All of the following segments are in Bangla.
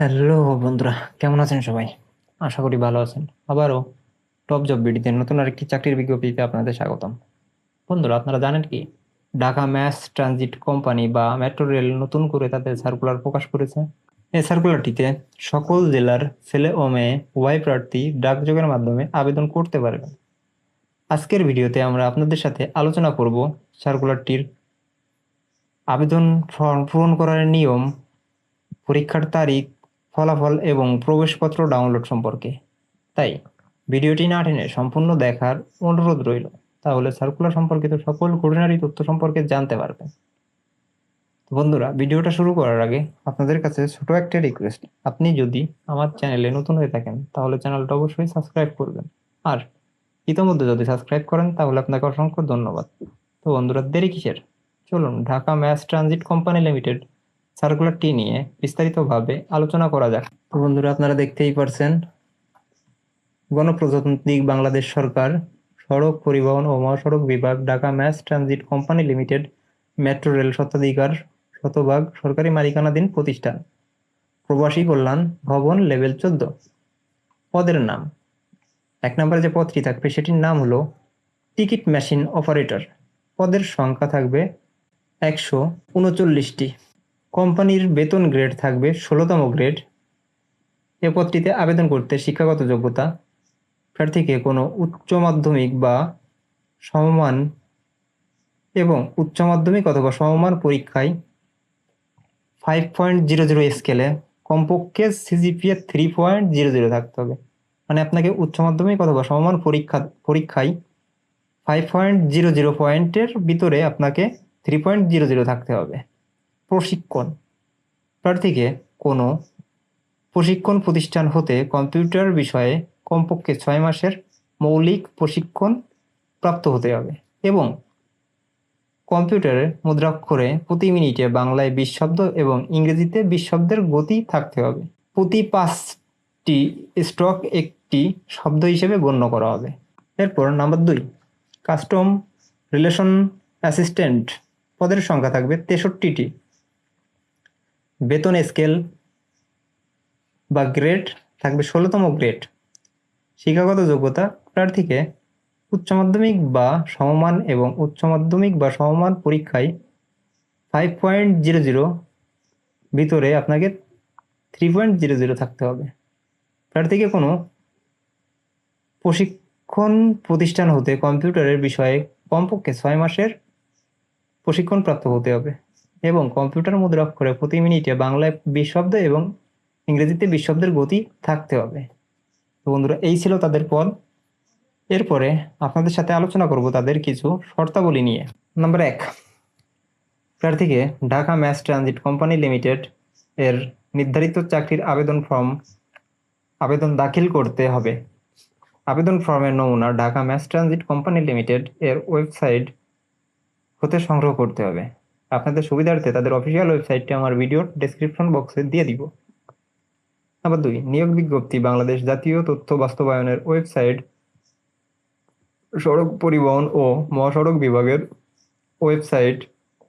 হ্যালো বন্ধুরা, কেমন আছেন সবাই? আশা করি ভালো আছেন। আবারও টপ জব বিডিতে নতুন আরেকটি চাকরির বিজ্ঞপ্তিতে আপনাদের স্বাগতম। বন্ধুরা, আপনারা জানেন কি? ঢাকা ম্যাস ট্রানজিট কোম্পানি বা মেট্রো রেল নতুন করে তাদের সার্কুলার প্রকাশ করেছে। এই সার্কুলারটিতে সকল জেলার ছেলে ও মেয়ে ওয়াই প্রার্থী ডাকযোগের মাধ্যমে আবেদন করতে পারবেন। আজকের ভিডিওতে আমরা আপনাদের সাথে আলোচনা করব সার্কুলারটির আবেদন ফর্ম পূরণ করার নিয়ম, পরীক্ষার তারিখ ফলাফল এবং প্রবেশপত্র ডাউনলোড সম্পর্কে। তাই, ভিডিওটি না টেনে সম্পূর্ণ দেখার অনুরোধ রইল। তাহলে সার্কুলার সম্পর্কিত সকল খুঁটিনাটি তথ্য সম্পর্কে জানতে পারবেন। বন্ধুরা, ভিডিওটা শুরু করার আগে আপনাদের কাছে ছোট একটা রিকোয়েস্ট আপনি যদি আমার চ্যানেলে নতুন হয়ে থাকেন, তাহলে চ্যানেলটা অবশ্যই সাবস্ক্রাইব করবেন। আর ইতোমধ্যে যদি সাবস্ক্রাইব করেন, তাহলে আপনাকে অসংখ্য ধন্যবাদ। তো বন্ধুরা, দেরি কিসের? চলুন, Dhaka mass transit company limited সার্কুলারটি নিয়ে বিস্তারিতভাবে আলোচনা করা যাক। বন্ধুরা, আপনারা দেখতেই পারছেন গণপ্রজাতান্ত্রিক বাংলাদেশ সরকার, সড়ক পরিবহন ও মহাসড়ক বিভাগ, Dhaka mass transit company limited, metro rail স্বত্বাধিকার শতভাগ সরকারি মালিকানাধীন প্রতিষ্ঠান, প্রবাসী কল্যাণ ভবন লেভেল চোদ্দ। পদের নাম, এক নম্বরে যে পদটি থাকবে সেটির নাম হলো টিকিট মেশিন অপারেটর। পদের সংখ্যা থাকবে একশো উনচল্লিশটি। কোম্পানির বেতন গ্রেড থাকবে ষোলোতম গ্রেড। এ পদটিতে আবেদন করতে শিক্ষাগত যোগ্যতা প্রার্থীকে কোনো উচ্চ মাধ্যমিক বা সমমান এবং উচ্চ মাধ্যমিক অথবা সমমান পরীক্ষায় ফাইভ পয়েন্ট জিরো জিরো স্কেলে কমপক্ষে CGPA three point zero zero থাকতে হবে। মানে আপনাকে উচ্চ মাধ্যমিক অথবা সমমান পরীক্ষা, পরীক্ষায় ফাইভ পয়েন্ট জিরো জিরো পয়েন্টের ভিতরে আপনাকে থ্রি পয়েন্ট জিরো জিরো থাকতে হবে। প্রশিক্ষণ। প্রার্থীকে কোনো প্রশিক্ষণ প্রতিষ্ঠান হতে কম্পিউটার বিষয়ে কমপক্ষে ছয় মাসের মৌলিক প্রশিক্ষণ প্রাপ্ত হতে হবে এবং কম্পিউটারে মুদ্রাক্ষরে প্রতি মিনিটে বাংলায় বিশ শব্দ এবং ইংরেজিতে বিশ শব্দের গতি থাকতে হবে। প্রতি পাঁচটি স্ট্রক একটি শব্দ হিসেবে গণ্য করা হবে। এরপর নাম্বার দুই, কাস্টম রিলেশন অ্যাসিস্ট্যান্ট পদের সংখ্যা থাকবে তেষট্টিটি। বেতন স্কেল বা গ্রেড থাকবে ষোলোতম গ্রেড শিক্ষাগত যোগ্যতা প্রার্থীকে উচ্চ মাধ্যমিক বা সমমান এবং উচ্চ মাধ্যমিক বা সমমান পরীক্ষায় ফাইভ পয়েন্ট জিরো জিরো ভিতরে আপনাকে থ্রি পয়েন্ট জিরো জিরো থাকতে হবে। প্রার্থীকে কোনো প্রশিক্ষণ প্রতিষ্ঠান হতে কম্পিউটারের বিষয়ে কমপক্ষে ছয় মাসের প্রশিক্ষণ প্রাপ্ত হতে হবে। এবং কম্পিউটার মুদ্রাক্ষরে প্রতি মিনিটে বাংলায় বিশ শব্দ এবং ইংরেজিতে বিশ শব্দের গতি থাকতে হবে। তো বন্ধুরা, এই ছিল তাদের পদ। এরপরে আপনাদের সাথে আলোচনা করব তাদের কিছু শর্তাবলী নিয়ে। নাম্বার এক, প্রার্থীকে Dhaka mass transit company limited এর নির্ধারিত চাকরির আবেদন ফর্ম, আবেদন দাখিল করতে হবে। আবেদন ফর্মের নমুনা Dhaka mass transit company limited এর ওয়েবসাইট হতে সংগ্রহ করতে হবে। আপনাদের সুবিধার্থে তাদের অফিসিয়াল ওয়েবসাইটটি আমার ভিডিওর ডেসক্রিপশন বক্সে দিয়ে দিব। নাম্বার দুই, নিয়োগ বিজ্ঞপ্তি, বাংলাদেশ জাতীয় তথ্য বাস্তবায়নের ওয়েবসাইট, সড়ক পরিবহন ও মহাসড়ক বিভাগের ওয়েবসাইট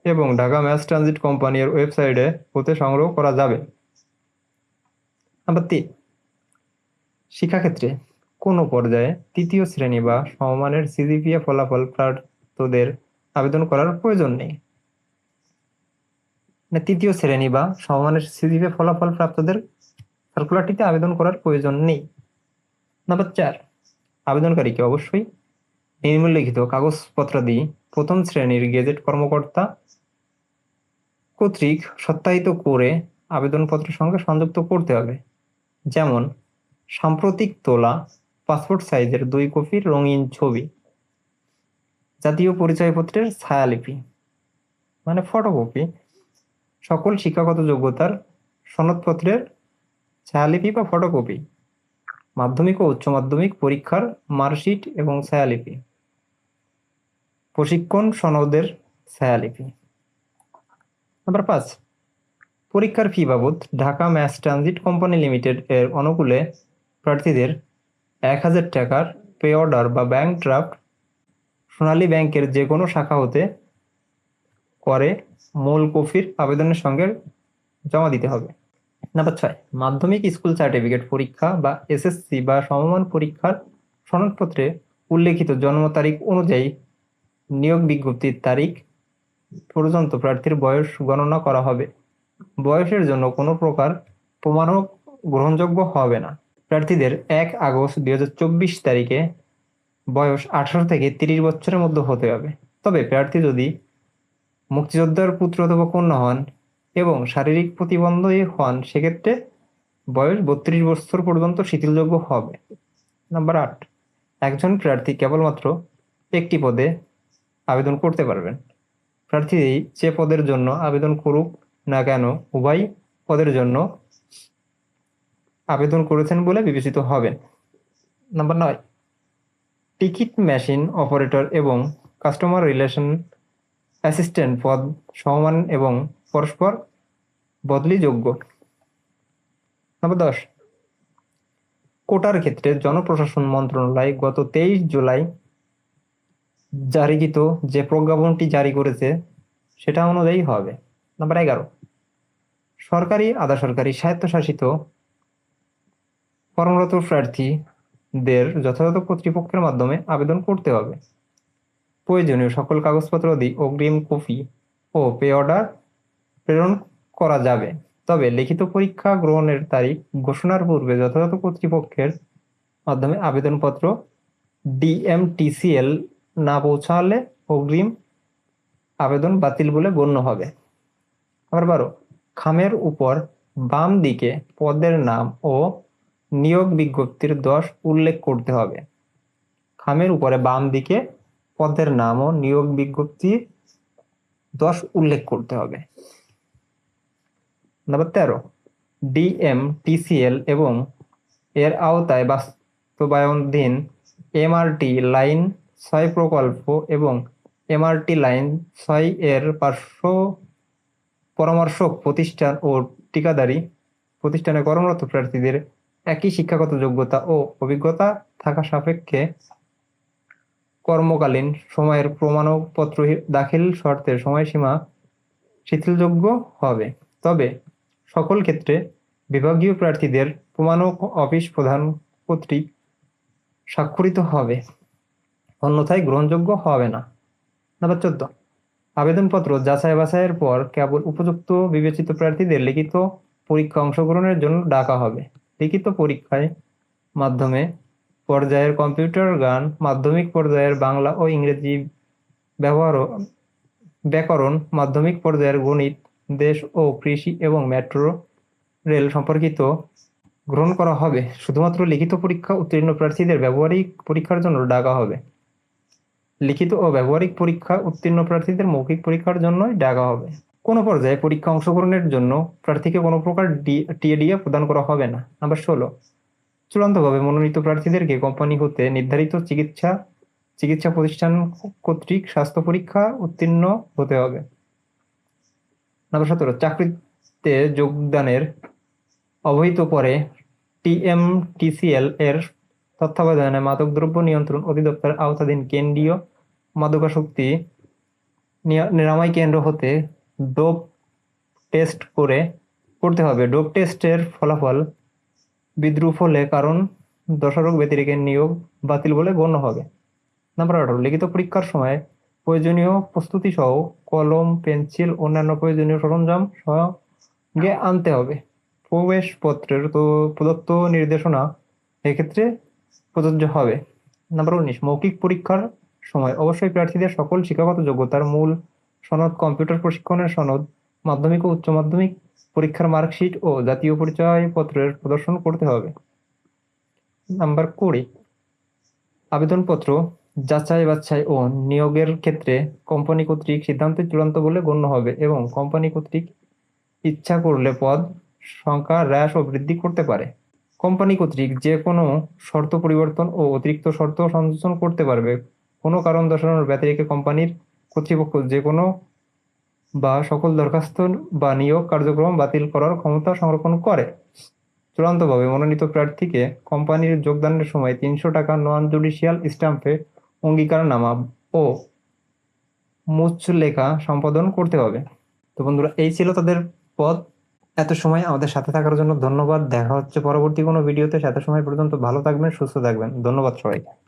এবং ঢাকা ম্যাস ট্রানজিট কোম্পানির ওয়েবসাইটে হতে সংগ্রহ করা যাবে। নাম্বার তিন, শিক্ষাক্ষেত্রে কোনো পর্যায়ে তৃতীয় শ্রেণি বা সমমানের সিজিপিএ ফলাফল প্রার্থীদের আবেদন করার প্রয়োজন নেই? মানে তৃতীয় শ্রেণি বা সমমানের সিজিপিএ ফলাফল প্রাপ্তদের সার্কুলারটিতে আবেদন করার প্রয়োজন নেই। নাম্বার চার আবেদনকারীকে অবশ্যই নিম্নলিখিত কাগজপত্রাদি প্রথম শ্রেণির গেজেট কর্মকর্তা কর্তৃক সত্যায়িত করে আবেদনপত্রের সঙ্গে সংযুক্ত করতে হবে। যেমন, সাম্প্রতিক তোলা পাসপোর্ট সাইজের দুই কপির রঙিন ছবি, জাতীয় পরিচয়পত্রের ছায়ালিপি মানে ফটোকপি সকল শিক্ষাগত যোগ্যতার সনদপত্রের ছায়ালিপি বা ফটোকপি, মাধ্যমিক ও উচ্চ মাধ্যমিক পরীক্ষার মার্কশিট এবং ছায়ালিপি, প্রশিক্ষণ সনদের ছায়ালিপি। নাম্বার পাঁচ, পরীক্ষার ফি বাবদ Dhaka mass transit company limited এর অনুকূলে প্রার্থীদের এক হাজার টাকার পে অর্ডার বা ব্যাংক ড্রাফট সোনালী ব্যাংকের যে কোনো শাখা হতে করে মূল কফির আবেদনের সঙ্গে জমা দিতে হবে। নাম্বার ছয়, মাধ্যমিক স্কুল সার্টিফিকেট পরীক্ষা বা এসএসসি বা সমমান পরীক্ষার সনদপত্রে উল্লেখিত জন্ম তারিখ অনুযায়ী নিয়োগ বিজ্ঞপ্তির তারিখ পর্যন্ত প্রার্থীর বয়স গণনা করা হবে। বয়সের জন্য কোনো প্রকার প্রমাণক গ্রহণযোগ্য হবে না। প্রার্থীদের এক আগস্ট দুই হাজার চব্বিশ তারিখে বয়স আঠারো থেকে তিরিশ বছরের মধ্যে হতে হবে। তবে প্রার্থী যদি মুক্তিযোদ্ধার পুত্র অথবা কন্যা হন এবং শারীরিক প্রতিবন্ধী হন, সেক্ষেত্রে বয়স বত্রিশ বছর পর্যন্ত শিথিলযোগ্য হবে। নাম্বার আট, একজন প্রার্থী কেবলমাত্র একটি পদে আবেদন করতে পারবেন। প্রার্থী যে পদের জন্য আবেদন করুক না কেন, উভয় পদের জন্য আবেদন করেছেন বলে বিবেচিত হবেন। নাম্বার নয়, টিকিট মেশিন অপারেটর এবং কাস্টমার রিলেশন অ্যাসিস্ট্যান্ট পদ সমান এবং পরস্পর বদলিযোগ্য। নাম্বার দশ। কোটার ক্ষেত্রে জনপ্রশাসন মন্ত্রণালয় গত তেইশ জুলাই জারিকৃত যে প্রজ্ঞাপনটি জারি করেছে, সেটা অনুযায়ী হবে। নাম্বার এগারো। সরকারি আধা সরকারি স্বায়ত্তশাসিত কর্মরত প্রার্থীদের যথাযথ কর্তৃপক্ষের মাধ্যমে আবেদন করতে হবে। প্রয়োজনীয় সকল কাগজপত্র দিয়ে অগ্রিম কপি ও পে অর্ডার প্রেরণ করা যাবে। তবে লিখিত পরীক্ষা গ্রহণের তারিখ ঘোষণার পূর্বে যথাযথ কর্তৃপক্ষের মাধ্যমে আবেদনপত্র ডিএমটিসিএল না পৌঁছালে অগ্রিম আবেদন বাতিল বলে গণ্য হবে। আবার বারো, খামের উপর বাম দিকে পদের নাম ও নিয়োগ বিজ্ঞপ্তির দশ উল্লেখ করতে হবে। খামের উপরে বাম দিকে পদের নাম ও নিয়োগ বিজ্ঞপ্তির দশ উল্লেখ করতে হবে। নাম্বার তেরো, ডিএম, টিসিএল এবং এর আওতায় বাস্তবায়নাধীন এমআরটি লাইন ছয় প্রকল্প এবং এমআরটি লাইন ছয় এর পার্শ্ব পরামর্শক প্রতিষ্ঠান ও ঠিকাদারি প্রতিষ্ঠানে কর্মরত প্রার্থীদের একই শিক্ষাগত যোগ্যতা ও অভিজ্ঞতা থাকা সাপেক্ষে কর্মকালীন সময়ের প্রমাণপত্র দাখিল শর্তের সময়সীমা শিথিলযোগ্য হবে। তবে সকল ক্ষেত্রে বিভাগীয় প্রার্থীদের প্রমাণক অফিস প্রধান কর্তৃক স্বাক্ষরিত হবে। অন্যথায় গ্রহণযোগ্য হবে না। নাম্বার চোদ্দ। আবেদনপত্র যাচাই বাছাইয়ের পর কেবল উপযুক্ত বিবেচিত প্রার্থীদের লিখিত পরীক্ষা অংশগ্রহণের জন্য ডাকা হবে। লিখিত পরীক্ষায় মাধ্যমে পর্যায়ের কম্পিউটার গান, মাধ্যমিক পর্যায়ের বাংলা ও ইংরেজি ব্যবহার ব্যাকরণ, মাধ্যমিক পর্যায়ের গণিত, দেশ ও কৃষি এবং মেট্রো রেল সম্পর্কিত গ্রহণ করা হবে। শুধুমাত্র লিখিত পরীক্ষা উত্তীর্ণ প্রার্থীদের ব্যবহারিক পরীক্ষার জন্য ডাকা হবে। লিখিত ও ব্যবহারিক পরীক্ষা উত্তীর্ণ প্রার্থীদের মৌখিক পরীক্ষার জন্যই ডাকা হবে। কোনো পর্যায়ে পরীক্ষা অংশগ্রহণের জন্য প্রার্থীকে কোনো প্রকার টিএডিএ প্রদান করা হবে না। নাম্বার ষোলো চূড়ান্তভাবে মনোনীত প্রার্থীদেরকে কোম্পানি হতে নির্ধারিত চিকিৎসা চিকিৎসা প্রতিষ্ঠান কর্তৃক স্বাস্থ্য পরীক্ষা উত্তীর্ণ হতে হবে। নাম্বার সতেরো, চাকরিতে যোগদানের অবহিত পরে টিএমটিসিএল এর তত্ত্বাবধানে মাদকদ্রব্য নিয়ন্ত্রণ অধিদপ্তর আওতাধীন কেন্দ্রীয় মাদকাসক্তি নিয়া- নিরাময় কেন্দ্র হতে ডোপ টেস্ট করে করতে হবে। ডোপ টেস্টের ফলাফল বিদ্রুপ হলে কারণ দোষারোপ ব্যতিরেকের নিয়োগ বাতিল বলে গণ্য হবে। নাম্বার আঠারো, লিখিত পরীক্ষার সময় প্রয়োজনীয় প্রস্তুতি সহ কলম, পেন্সিল, অন্যান্য প্রয়োজনীয় সরঞ্জাম সঙ্গে আনতে হবে। প্রবেশপত্রের তো প্রদত্ত নির্দেশনা এক্ষেত্রে প্রযোজ্য হবে। নাম্বার উনিশ, মৌখিক পরীক্ষার সময় অবশ্যই প্রার্থীদের সকল শিক্ষাগত যোগ্যতার মূল সনদ, কম্পিউটার প্রশিক্ষণের সনদ, মাধ্যমিক ও উচ্চ মাধ্যমিক পরীক্ষার মার্কশিট ও জাতীয় পরিচয়পত্রের প্রদর্শন করতে হবে। নাম্বার কুড়ি। আবেদনপত্র যাচাই বাছাই ও নিয়োগের ক্ষেত্রে কোম্পানি কর্তৃক সিদ্ধান্ত চূড়ান্ত বলে গণ্য হবে এবং কোম্পানি কর্তৃক ইচ্ছা করলে পদ, সংখ্যা, হ্রাস ও বৃদ্ধি করতে পারে। কোম্পানি কর্তৃক যে কোনো শর্ত পরিবর্তন ও অতিরিক্ত শর্ত সংযোজন করতে পারবে। কোনো কারণ দর্শানোর ব্যতিরেকে কোম্পানির কর্তৃপক্ষ যে কোনো বা সকল দরখাস্ত বা নিয়োগ কার্যক্রম বাতিল করার ক্ষমতা সংরক্ষণ করে। চূড়ান্তভাবে মনোনীত প্রার্থীকে কোম্পানির যোগদানের সময় তিনশো টাকা নন জুডিশিয়াল স্ট্যাম্পে অঙ্গীকারনামা ও মুচলেখা সম্পাদন করতে হবে। তো বন্ধুরা, এই ছিল তাদের পদ। এত সময় আমাদের সাথে থাকার জন্য ধন্যবাদ। দেখা হচ্ছে পরবর্তী কোনো ভিডিওতে। এত সময় পর্যন্ত ভালো থাকবেন, সুস্থ থাকবেন। ধন্যবাদ সবাইকে।